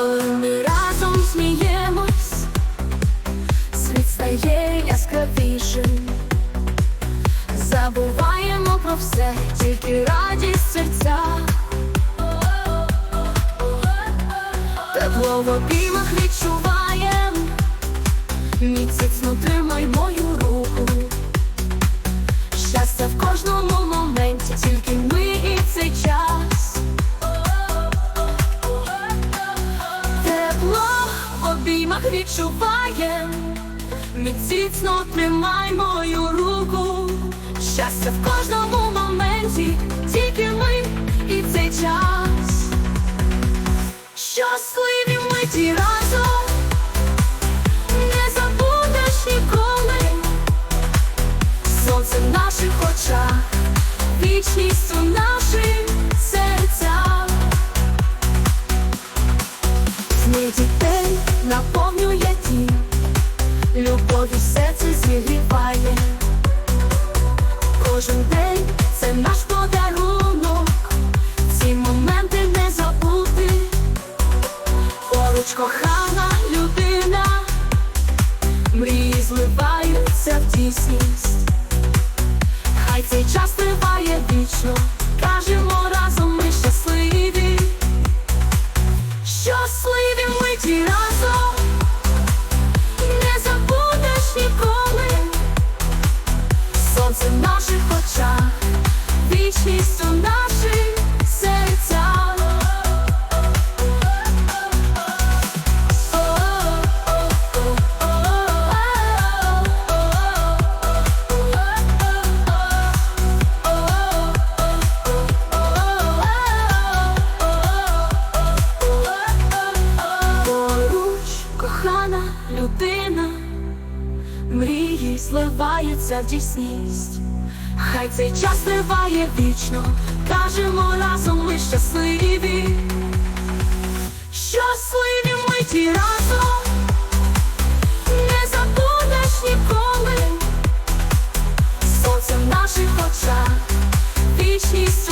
Е, ми разом сміємось, світ стає яскравішим, забуваємо про все, тільки радість серця, тепло в обіймах відчуваєм, міцно тримай мою. Обіймах відчуваєм, міцно тримай мою руку. Щастя в кожному моменті, тільки ми і цей час. Щасливі разом, не забудеш ніколи. Сонце в наших очах, вічність у наших дітей наповнює дім, любов'ю серце зігріває. Кожен день це наш подарунок, ці моменти не забути. Поруч кохана людина, мрії зливаються в дійсність. Хай цей час триває вічно, кажемо людина, мрії зливаються в дійсність. Хай цей час триває вічно, кажемо разом ми щасливі. Щасливі миті разом, не забудеш ніколи. Сонце в наших очах, вічність